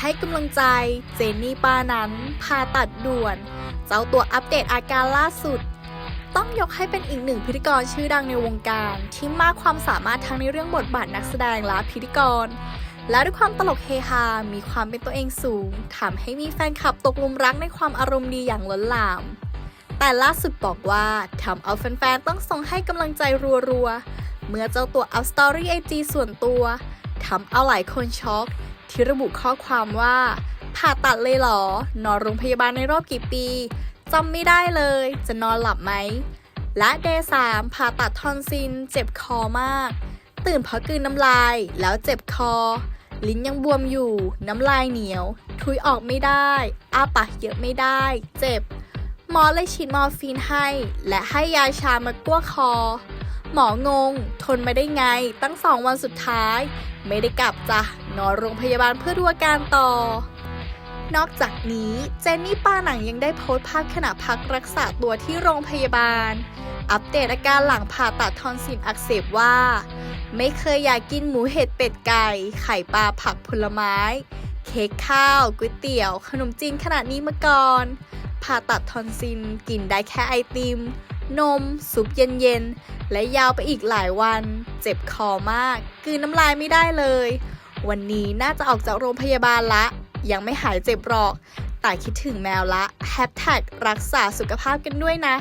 ให้กำลังใจ เจนนี่ปานั้นผ่าตัดด่วน เจ้าตัวอัปเดตอาการล่าสุด ต้องยกให้เป็นอีกหนึ่งพิธีกรชื่อดังในวงการ ที่มากความสามารถทั้งในเรื่องบทบาทนักแสดงและพิธีกร และด้วยความตลกเฮฮา มีความเป็นตัวเองสูงทำให้มีแฟนคลับตกหลุมรักในความอารมณ์ดีอย่างล้นหลาม แต่ล่าสุดบอกว่าทำเอาแฟนๆต้องส่งให้กำลังใจรัวๆ เมื่อเจ้าตัวอัพสตอรี่ไอจีส่วนตัวทำเอาหลายคนช็อก ที่ระบุข้อความว่า ผ่าตัดเลยเหรอ นอนโรงพยาบาลในรอบกี่ปีจำไม่ได้เลย จะนอนหลับไหม และเดย์สามผ่าตัดทอนซิน เจ็บคอมาก ตื่นเพราะกลืนน้ำลาย แล้วเจ็บคอ ลิ้นยังบวมอยู่ น้ำลายเหนียว ทุยออกไม่ได้ อ้าปากเยอะไม่ได้ เจ็บ หมอเลยฉีดมอร์ฟีนให้ และให้ยาชามากั้วคอ หมองง ทนไมาได้ไง ตั้งสองวันสุดท้าย ไม่ได้กลับจ้ะ นอนโรงพยาบาลเพื่อดูอาการต่อ นอกจากนี้เจนนี่ป้าหนังยังได้โพสต์ภาพขณะพักรักษาตัวที่โรงพยาบาล อัปเดตอาการหลังผ่าตัดทอนซิลอักเสบว่า ไม่เคยอยากกินหมูเห็ดเป็ดไก่ ไข่ปลาผักผลไม้ เค้กข้าวก๋วยเตี๋ยว ขนมจีนขนาดนี้มาก่อนผ่าตัดทอนซิลกินได้แค่ไอติม นม ซุปเย็นๆ และยาวไปอีกหลายวัน เจ็บคอมากกืนน้ำลายไม่ได้เลย วันนี้น่าจะออกจากโรงพยาบาลละ ยังไม่หายเจ็บหรอก แต่คิดถึงแมวละแฮชแท็กรักษาสุขภาพกันด้วยนะ